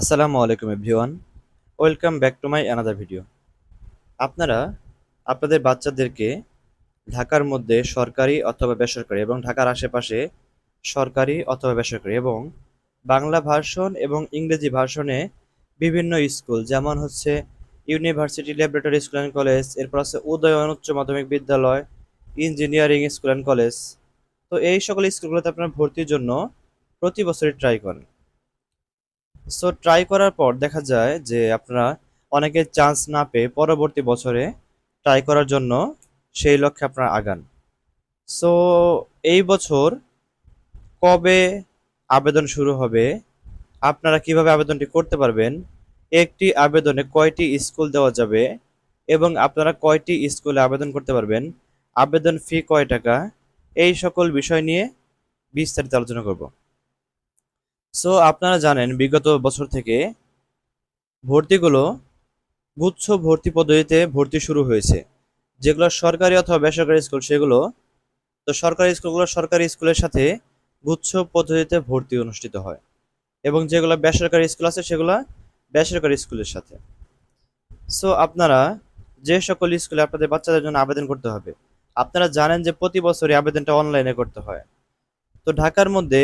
আসসালামু আলাইকুম everyone. Welcome back to my another video. আপনারা, আপনাদের বাচ্চাদেরকে ঢাকার মধ্যে সরকারি অথবা বেসরকারি এবং ঢাকার আশেপাশে সরকারি অথবা বেসরকারি এবং বাংলা ভার্সন এবং ইংরেজি ভার্সনে বিভিন্ন স্কুল, যেমন হচ্ছে university, laboratory school and college, এরপর আছে উদয়ন উচ্চ মাধ্যমিক বিদ্যালয়, ইঞ্জিনিয়ারিং স্কুল অ্যান্ড কলেজ। তো এই সকল স্কুলগুলোতে আপনারা ভর্তির জন্য প্রতি বছরই ট্রাই করেন। সো ট্রাই করার পর দেখা যায় যে আপনারা অনেকে চান্স না পেয়ে পরবর্তী বছরে ট্রাই করার জন্য সেই লক্ষ্যে আপনারা আগান। সো এই বছর কবে আবেদন শুরু হবে, আপনারা কীভাবে আবেদনটি করতে পারবেন, একটি আবেদনে কয়টি স্কুল দেওয়া যাবে এবং আপনারা কয়টি স্কুলে আবেদন করতে পারবেন, আবেদন ফি কয় টাকা, এই সকল বিষয় নিয়ে বিস্তারিত আলোচনা করব। সো আপনারা জানেন, বিগত বছর থেকে ভর্তিগুলো গুচ্ছ ভর্তি পদ্ধতিতে ভর্তি শুরু হয়েছে। যেগুলো সরকারি অথবা বেসরকারি স্কুল, সেগুলো, তো সরকারি স্কুলগুলো সরকারি স্কুলের সাথে গুচ্ছ পদ্ধতিতে ভর্তি অনুষ্ঠিত হয় এবং যেগুলো বেসরকারি স্কুল আছে, সেগুলো বেসরকারি স্কুলের সাথে। সো আপনারা যে সকল স্কুলে আপনাদের বাচ্চাদের জন্য আবেদন করতে হবে, আপনারা জানেন যে প্রতি বছরই আবেদনটা অনলাইনে করতে হয়। তো ঢাকার মধ্যে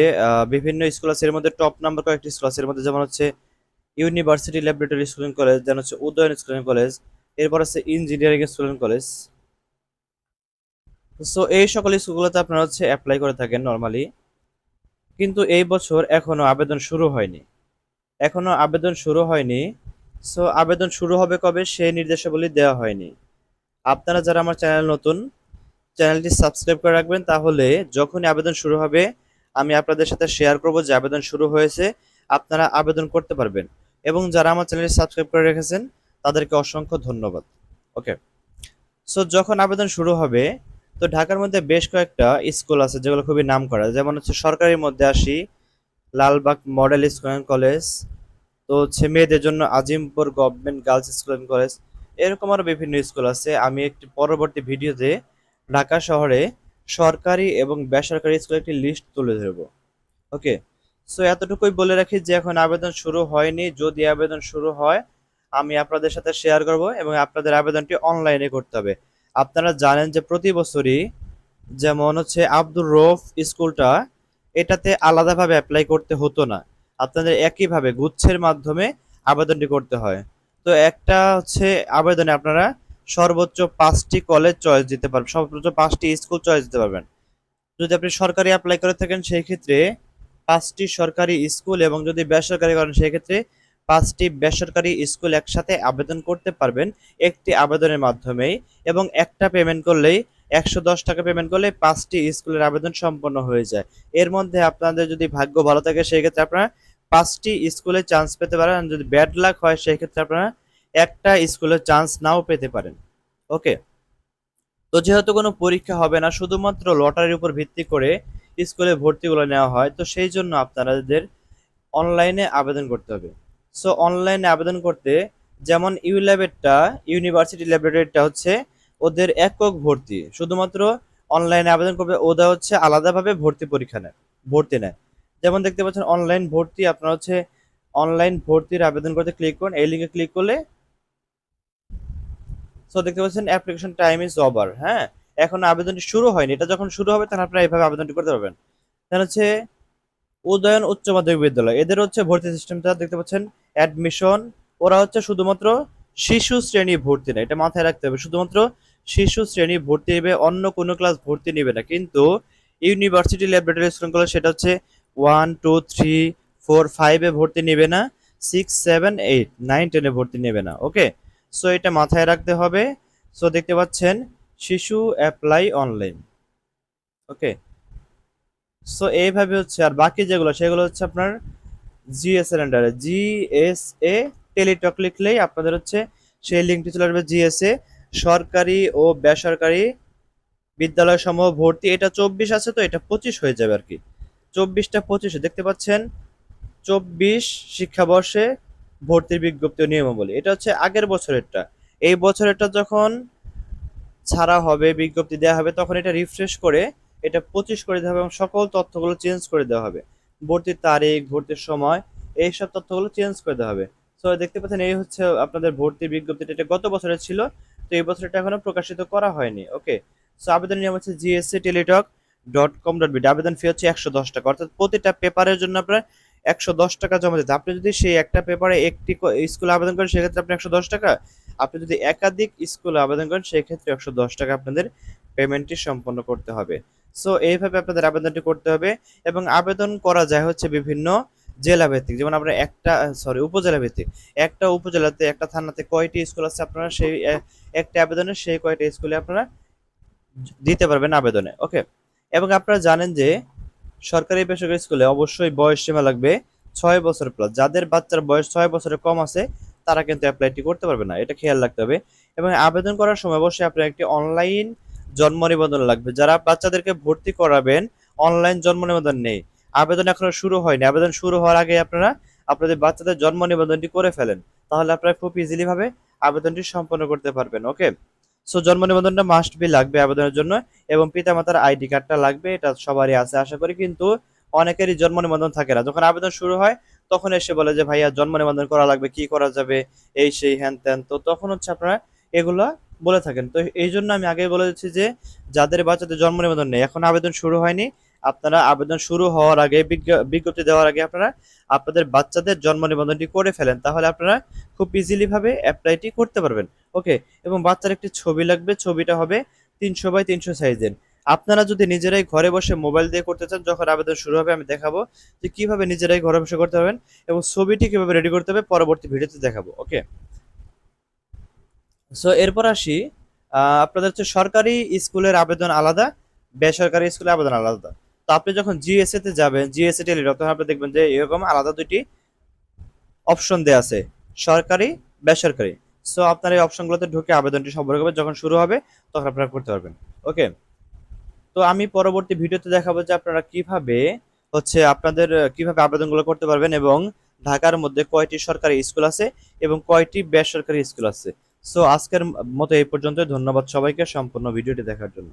বিভিন্ন স্কুল আছে এর মধ্যে টপ নাম্বার কয়েকটি স্কুল আছে এর মধ্যে যেমন হচ্ছে university laboratory school college then হচ্ছে উদয়ন স্কুল কলেজ এরপর আছে ইঞ্জিনিয়ারিং স্কুল কলেজ সো এই সকল স্কুলগুলোতে আপনারা হচ্ছে অ্যাপ্লাই করে থাকেন নর্মালি কিন্তু এই বছর এখনও আবেদন শুরু হয়নি। এখনও আবেদন শুরু হয়নি। সো আবেদন শুরু হবে কবে? সেই নির্দেশাবলী দেওয়া হয়নি। আপনারা যারা আমার চ্যানেল নতুন চ্যানেলটি সাবস্ক্রাইব করে রাখবেন তাহলে যখনই আবেদন শুরু হবে, আমি আপনাদের সাথে শেয়ার করব যে আবেদন শুরু হয়েছে, আপনারা আবেদন করতে পারবেন। এবং যারা আমার চ্যানেলটি সাবস্ক্রাইব করে রেখেছেন, তাদেরকে অসংখ্য ধন্যবাদ। ওকে সো যখন আবেদন শুরু হবে, তো ঢাকার মধ্যে বেশ কয়েকটা স্কুল আছে যেগুলো খুবই নাম করা যেমন হচ্ছে সরকারির মধ্যে আসি Lalbagh model school and college, তো হচ্ছে মেয়েদের জন্য Azimpur government girls school and college. এরকম আরও বিভিন্ন স্কুল আছে। আমি একটি পরবর্তী ভিডিওতে ঢাকা শহরে সরকারি এবং বেসরকারি স্কুলের একটি লিস্ট তুলে ধরবো। ওকে? সো, এতটুকুই বলে রাখি যে এখন আবেদন শুরু হয়নি। যদি আবেদন শুরু হয়, আমি আপনাদের সাথে শেয়ার করব এবং আপনাদের আবেদনটি অনলাইনে করতে হবে। আপনারা জানেন যে প্রতি বছরই যেমন হচ্ছে আব্দুর রৌফ স্কুলটা, এটাতে আলাদাভাবে অ্যাপ্লাই করতে হতো না। আপনাদের একইভাবে গুচ্ছের মাধ্যমে আবেদনটি করতে হয়। তো একটা হচ্ছে আবেদনে আপনারা সর্বোচ্চ পাঁচটি কলেজ চয়েস দিতে পারবেন, সর্বোচ্চ পাঁচটি স্কুল চয়েস দিতে পারবেন। যদি আপনি সরকারি অ্যাপ্লাই করে থাকেন, সেই ক্ষেত্রে পাঁচটি সরকারি স্কুল এবং যদি বেসরকারি করেন, সেই ক্ষেত্রে পাঁচটি বেসরকারি স্কুল একসাথে আবেদন করতে পারবেন একটি আবেদনের মাধ্যমেই এবং একটা পেমেন্ট করলেই একশো দশ টাকা পেমেন্ট করলে পাঁচটি স্কুলের আবেদন সম্পন্ন হয়ে যায়। এর মধ্যে আপনাদের যদি ভাগ্য ভালো থাকে, সেই ক্ষেত্রে আপনারা পাঁচটি স্কুলে চান্স পেতে পারেন। যদি ব্যাড লাক হয়, সেই ক্ষেত্রে আপনারা একটা স্কুলে চান্স নাও পেতে পারেন। ওকে তো যেহেতু কোনো পরীক্ষা হবে না, শুধুমাত্র লটারির উপর ভিত্তি করে স্কুলে ভর্তিগুলো নেওয়া হয়, তো সেই জন্য আপনাদের অনলাইনে আবেদন করতে হবে। সো অনলাইনে আবেদন করতে যেমন ইউ ল্যাবেরটা ইউনিভার্সিটি ল্যাবরেটরিটা হচ্ছে ওদের একক ভর্তি। শুধুমাত্র অনলাইনে আবেদন করবে ওদের হচ্ছে আলাদাভাবে ভর্তি পরীক্ষা নেয়, ভর্তি নেয়। যেমন দেখতে পাচ্ছেন অনলাইন ভর্তি, আপনারা হচ্ছে অনলাইন ভর্তির আবেদন করতে ক্লিক করুন, এই লিঙ্কে ক্লিক করলে সো দেখতে পাচ্ছেন অ্যাপ্লিকেশন টাইম ইজ ওভার হ্যাঁ? এখন আবেদনটি শুরু হয়নি। এটা যখন শুরু হবে তখন আপনারা এইভাবে আবেদনটি করতে পারবেন। তাহলে হচ্ছে, উদয়ন উচ্চ মাধ্যমিক বিদ্যালয়। এদের হচ্ছে ভর্তি সিস্টেমটা, দেখতে পাচ্ছেন অ্যাডমিশন ওরা হচ্ছে শুধুমাত্র শিশু শ্রেণি ভর্তি না এটা মাথায় রাখতে হবে। শুধুমাত্র শিশু শ্রেণি ভর্তি নেবে, অন্য কোনো ক্লাস ভর্তি নেবে না। কিন্তু ইউনিভার্সিটি ল্যাবরেটরি কলেজ সেটা হচ্ছে ওয়ান টু থ্রি ফোর ফাইভে ভর্তি নেবে না সিক্স সেভেন এইট নাইন টেনে ভর্তি নেবে না। ওকে সো এটা মাথায় রাখতে হবে। সো দেখতে পাচ্ছেন, শিশু অ্যাপ্লাই অনলাইন ওকে সো এইভাবে হচ্ছে, আর বাকি যেগুলো, সেগুলো হচ্ছে আপনার জিএস এর আন্ডারে জিএসএ টেলিটক লিখলেই আপনাদের হচ্ছে সেই লিঙ্কটি চলে আসবে জিএসএ সরকারি ও বেসরকারি বিদ্যালয় সমূহ ভর্তি। এটা চব্বিশ আছে তো, এটা পঁচিশ হয়ে যাবে আর কি। চব্বিশটা পঁচিশে, দেখতে পাচ্ছেন, চব্বিশ শিক্ষাবর্ষে ভর্তির বিজ্ঞপ্তি ও নিয়মাবলী। এটা হচ্ছে আগের বছরেরটা। এই বছরেরটা যখন ছাড়া হবে, বিজ্ঞপ্তি দেওয়া হবে, তখন এটা রিফ্রেশ করে এটা পঁচিশ করে দেওয়া হবে এবং সকল তথ্যগুলো চেঞ্জ করে দেওয়া হবে। ভর্তির তারিখ, ভর্তির সময় এই সব তথ্যগুলো চেঞ্জ করে দেওয়া হবে। সো দেখতে পাচ্ছেন, এই হচ্ছে আপনাদের ভর্তি বিজ্ঞপ্তিটা এটা গত বছরের ছিল, তো এই বছর এটা এখনও প্রকাশিত করা হয়নি। ওকে সো আবেদন নিয়ম হচ্ছে GSC Teletalk dot com dot BD আবেদন ফি হচ্ছে একশো দশ টাকা। অর্থাৎ প্রতিটা পেপারের জন্য আপনার একশো দশ টাকা জমা দিতে। আপনি যদি সেই একটা পেপারে একটি স্কুলে আবেদন করেন, সেক্ষেত্রে আপনি একশো দশ টাকা। আপনি যদি একাধিক স্কুলে আবেদন করেন, সেক্ষেত্রে একশো দশ টাকা আপনাদের পেমেন্টটি সম্পন্ন করতে হবে। সো এইভাবে আপনাদের আবেদনটি করতে হবে এবং আবেদন করা যায় হচ্ছে বিভিন্ন জেলা ভিত্তিক। যেমন আমরা একটা সরি উপজেলা ভিত্তিক। একটা উপজেলাতে, একটা থানাতে কয়টি স্কুল আছে আপনারা সেই একটা আবেদনে সেই কয়টি স্কুলে আপনারা দিতে পারবেন আবেদনে। ওকে এবং আপনারা জানেন যে সরকারি বেসরকারি স্কুলে অবশ্যই বয়স সীমা লাগবে ছয় বছর প্লাস যাদের বাচ্চার বয়স ছয় বছরের কম আছে, তারা কিন্তু অ্যাপ্লাইটি করতে পারবে না। এটা খেয়াল রাখতে হবে। এবং আবেদন করার সময় অবশ্যই আপনার একটি অনলাইন জন্ম নিবন্ধন লাগবে। যারা বাচ্চাদেরকে ভর্তি করাবেন অনলাইন জন্ম নিবন্ধন নেই। আবেদন এখনও শুরু হয়নি। আবেদন শুরু হওয়ার আগে আপনারা আপনাদের বাচ্চাদের জন্ম নিবন্ধনটি করে ফেলেন। তাহলে আপনারা খুব ইজিলি ভাবে আবেদনটি সম্পন্ন করতে পারবেন। ওকে সো জন্ম নিবন্ধনটা মাস্ট বি লাগবে আবেদনের জন্য এবং পিতামাতার আইডি কার্ডটা লাগবে, এটা সবারই আছে আশা করি। কিন্তু অনেকেরই জন্ম নিবন্ধন থাকে না। যখন আবেদন শুরু হয়, তখন এসে বলে যে, ভাইয়া জন্ম নিবন্ধন করা লাগবে, কি করা যাবে? এই, সেই, হ্যান, ত্যান। তো তখন হচ্ছে আপনারা এগুলো বলে থাকেন। তো এই জন্য আমি আগে বলে দিচ্ছি যে, যাদের বাচ্চাদের জন্ম নিবন্ধন নেই, এখন আবেদন শুরু হয়নি আপনারা আবেদন শুরু হওয়ার আগে, বিজ্ঞ- বিজ্ঞপ্তি দেওয়ার আগে আপনারা আপনাদের বাচ্চাদের জন্ম নিবন্ধনটি করে ফেলেন, তাহলে আপনারা খুব ইজিলি ভাবে অ্যাপ্লাইটি করতে পারবেন। ওকে এবং বাচ্চার একটি ছবি লাগবে, ছবিটা হবে তিনশো বাই তিনশো সাইজের। আপনারা যদি নিজেরাই ঘরে বসে মোবাইল দিয়ে করতে চান, যখন আবেদন শুরু হবে, আমি দেখাবো যে কীভাবে নিজেরাই ঘরে বসে করতে পারবেন এবং ছবিটি কীভাবে রেডি করতে হবে, পরবর্তী ভিডিওতে দেখাবো। ওকে সো এরপর আসি আপনাদের হচ্ছে সরকারি স্কুলের আবেদন আলাদা, বেসরকারি স্কুলের আবেদন আলাদা। তো আপনি যখন জিএসএ তে যাবেন জিএসএ টেলিটক তখন আপনি দেখবেন যে এরকম আলাদা দুইটি অপশন দেওয়া আছে, সরকারি, বেসরকারি। সো আপনার এই অপশনগুলোতে ঢুকে আবেদনটি সম্পর্ক হবে যখন শুরু হবে, তখন আপনারা করতে পারবেন। ওকে তো আমি পরবর্তী ভিডিওতে দেখাবো যে আপনারা কীভাবে হচ্ছে আপনাদের, কীভাবে আবেদনগুলো করতে পারবেন এবং ঢাকার মধ্যে কয়টি সরকারি স্কুল আছে এবং কয়টি বেসরকারি স্কুল আছে। সো আজকের মতো এই পর্যন্ত ধন্যবাদ সবাইকে সম্পূর্ণ ভিডিওটি দেখার জন্য।